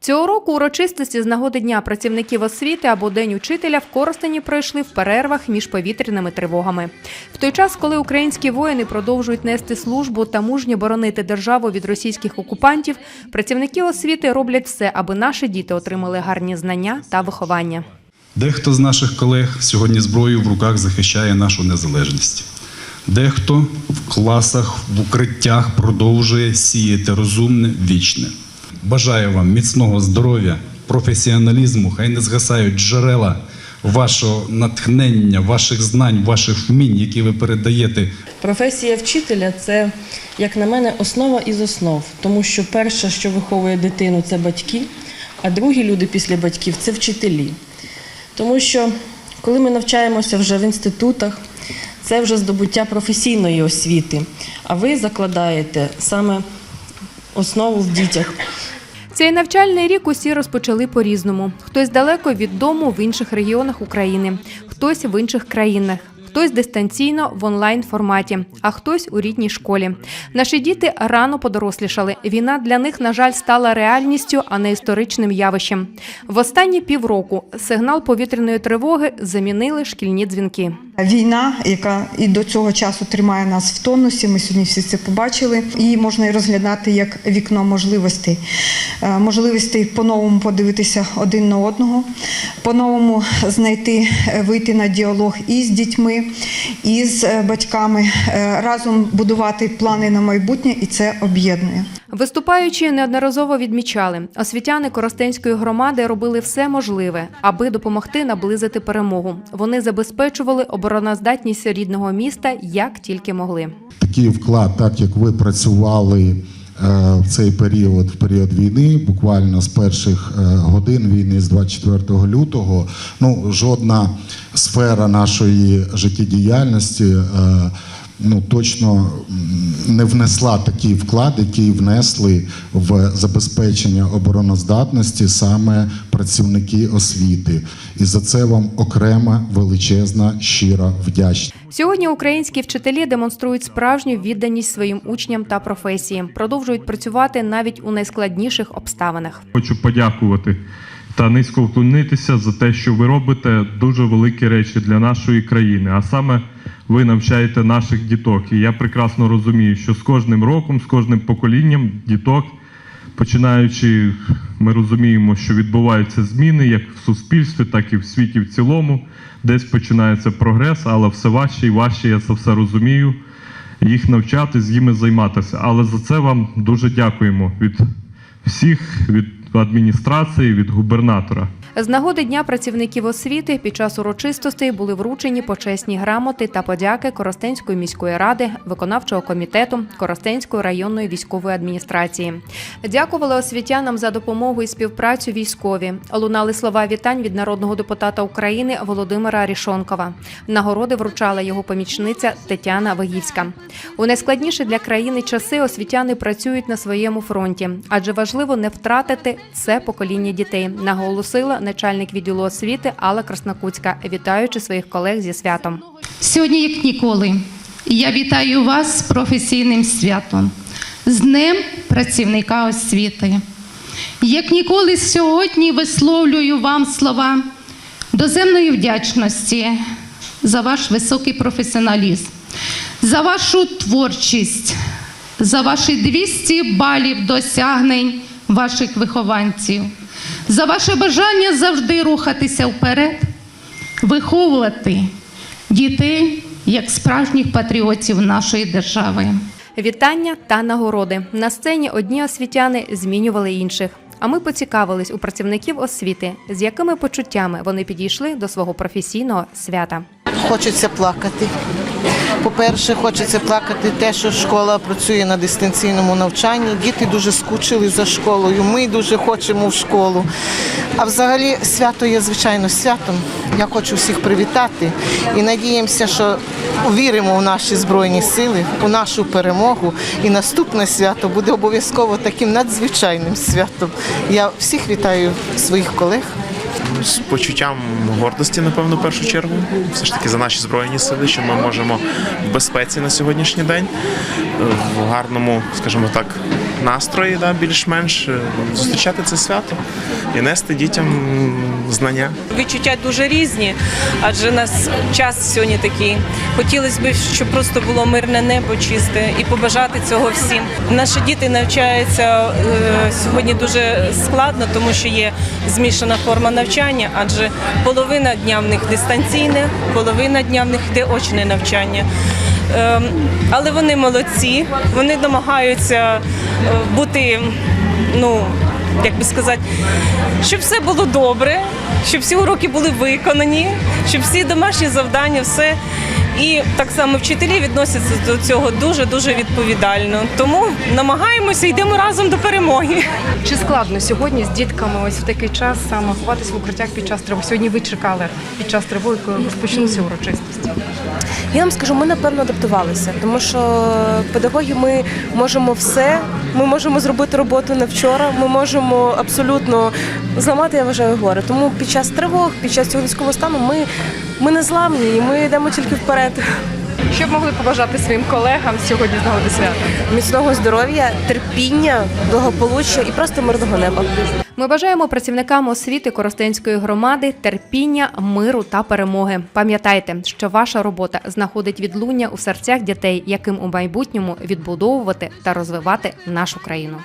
Цього року урочистості з нагоди Дня працівників освіти або День учителя в Коростені пройшли в перервах між повітряними тривогами. В той час, коли українські воїни продовжують нести службу та мужньо боронити державу від російських окупантів, працівники освіти роблять все, аби наші діти отримали гарні знання та виховання. Дехто з наших колег сьогодні зброєю в руках захищає нашу незалежність. Дехто в класах, в укриттях продовжує сіяти розумне, вічне. Бажаю вам міцного здоров'я, професіоналізму, хай не згасають джерела вашого натхнення, ваших знань, ваших вмінь, які ви передаєте. Професія вчителя це, як на мене, основа із основ, тому що перше, що виховує дитину, це батьки, а другі люди після батьків це вчителі. Тому що коли ми навчаємося вже в інститутах, це вже здобуття професійної освіти, а ви закладаєте саме основу в дітях. Цей навчальний рік усі розпочали по-різному. Хтось далеко від дому в інших регіонах України, хтось в інших країнах. Хтось дистанційно в онлайн форматі, а хтось у рідній школі. Наші діти рано подорослішали. Війна для них, на жаль, стала реальністю, а не історичним явищем. В останні півроку сигнал повітряної тривоги замінили шкільні дзвінки. Війна, яка і до цього часу тримає нас в тонусі, ми сьогодні всі це побачили. Її можна і розглядати як вікно можливостей. Е, Можливостей по-новому подивитися один на одного, по-новому знайти, е, вийти на діалог і з дітьми, і з е, батьками, разом будувати плани на майбутнє, і це об'єднує. Виступаючи неодноразово відмічали, освітяни Коростенської громади робили все можливе, аби допомогти наблизити перемогу. Вони забезпечували обороноздатність рідного міста як тільки могли. такий вклад, так як ви працювали е, в цей період, в період війни, буквально з перших е, годин війни, з 24 лютого, ну жодна сфера нашої життєдіяльності. Ну, точно не внесла такий вклад, який внесли в забезпечення обороноздатності саме працівники освіти. І за це вам окрема величезна щира вдячність. Сьогодні українські вчителі демонструють справжню відданість своїм учням та професії, продовжують працювати навіть у найскладніших обставинах. Хочу подякувати та низько вклонитися за те, що ви робите дуже великі речі для нашої країни. А саме ви навчаєте наших діток. І я прекрасно розумію, що з кожним роком, з кожним поколінням діток, починаючи, ми розуміємо, що відбуваються зміни як в суспільстві, так і в світі в цілому. Десь починається прогрес, але все важче і важче, я це все розумію. Їх навчати, з ними займатися. Але за це вам дуже дякуємо від всіх, від адміністрації, від губернатора. З нагоди Дня працівників освіти під час урочистостей були вручені почесні грамоти та подяки Коростенської міської ради, виконавчого комітету Коростенської районної військової адміністрації. Дякували освітянам за допомогу і співпрацю військові. Лунали слова вітань від народного депутата України Володимира Рішонкова. Нагороди вручала його помічниця Тетяна Вигівська. У найскладніші для країни часи освітяни працюють на своєму фронті, адже важливо не втратити це покоління дітей, наголосила начальник відділу освіти Алла Краснокутська, вітаючи своїх колег зі святом. Сьогодні, як ніколи, я вітаю вас з професійним святом, з Днем працівника освіти. Як ніколи сьогодні висловлюю вам слова доземної вдячності за ваш високий професіоналізм, за вашу творчість, за ваші 200 балів досягнень ваших вихованців, за ваше бажання завжди рухатися вперед, виховувати дітей як справжніх патріотів нашої держави. Вітання та нагороди на сцені одні освітяни змінювали інших. А ми поцікавились у працівників освіти, з якими почуттями вони підійшли до свого професійного свята. Хочеться плакати. По-перше, хочеться плакати те, що школа працює на дистанційному навчанні. Діти дуже скучили за школою. Ми дуже хочемо в школу. А взагалі свято є звичайно святом. Я хочу всіх привітати і надіємося, що віримо в наші збройні сили, у нашу перемогу. І наступне свято буде обов'язково таким надзвичайним святом. Я всіх вітаю своїх колег. З почуттям гордості, напевно, в першу чергу, все ж таки за наші збройні сили, що ми можемо в безпеці на сьогоднішній день, в гарному, скажімо так, настрої, да, більш-менш е, зустрічати це свято і нести дітям знання. Відчуття дуже різні, адже нас час сьогодні такий. Хотілося б, щоб просто було мирне небо чисте і побажати цього всім. Наші діти навчаються е, сьогодні дуже складно, тому що є змішана форма навчання, адже половина дня в них дистанційне, половина дня в них йде очне навчання. Ем, Але вони молодці, вони намагаються е, бути, ну як би сказати, щоб все було добре, щоб всі уроки були виконані, щоб всі домашні завдання, все. І так само вчителі відносяться до цього дуже дуже відповідально. Тому намагаємося, йдемо разом до перемоги. Чи складно сьогодні з дітками ось в такий час саме ховатись в укриттях під час тривоги? Сьогодні ви чекали під час тривоги, коли розпочалися урочистості. Я вам скажу, ми напевно адаптувалися, тому що педагоги ми можемо все. Ми можемо зробити роботу на вчора. Ми можемо абсолютно зламати, я вважаю, гори. Тому під час тривог, під час цього військового стану, ми, ми не зламні і ми йдемо тільки вперед. Що б могли побажати своїм колегам сьогодні з нагоди свята? Міцного здоров'я, терпіння, благополуччя і просто мирного неба. Ми бажаємо працівникам освіти Коростенської громади терпіння, миру та перемоги. Пам'ятайте, що ваша робота знаходить відлуння у серцях дітей, яким у майбутньому відбудовувати та розвивати нашу країну.